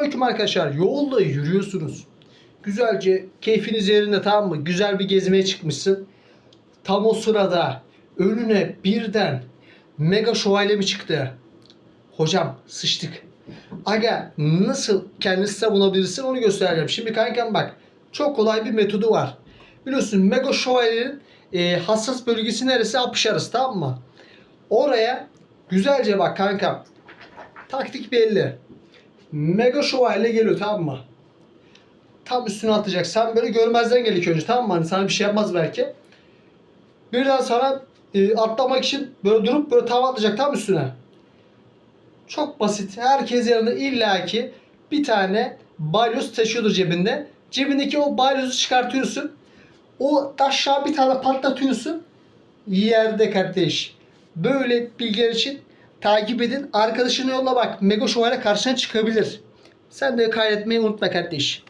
Selamünaleyküm arkadaşlar. Yolda yürüyorsunuz. Güzelce keyfiniz yerinde tamam mı? Güzel bir gezmeye çıkmışsın. Tam o sırada önüne birden mega şövalye mi çıktı? Hocam sıçtık. Aga nasıl kendini savunabilirsin onu göstereceğim. Şimdi kankam bak çok kolay bir metodu var. Biliyorsun mega şövalyenin e, hassas bölgesi neresi? Apış arası tamam mı? Oraya güzelce bak kankam. Taktik belli. Mega şövalye geliyor tamam mı? Tam üstüne atacak. Sen böyle görmezden gel ilk önce tamam mı? Hani sana bir şey yapmaz belki. Birden sana e, atlamak için böyle durup böyle tava atacak tam üstüne. Çok basit. Herkes yanında illaki bir tane balyoz taşıyordur cebinde. Cebindeki o balyozu çıkartıyorsun. O aşağı bir tane patlatıyorsun. Yerde kardeş. Böyle bilgiler için takip edin. Arkadaşını yolla bak. Mega Şövalye karşına çıkabilir. Sen de kaydetmeyi unutma kardeş.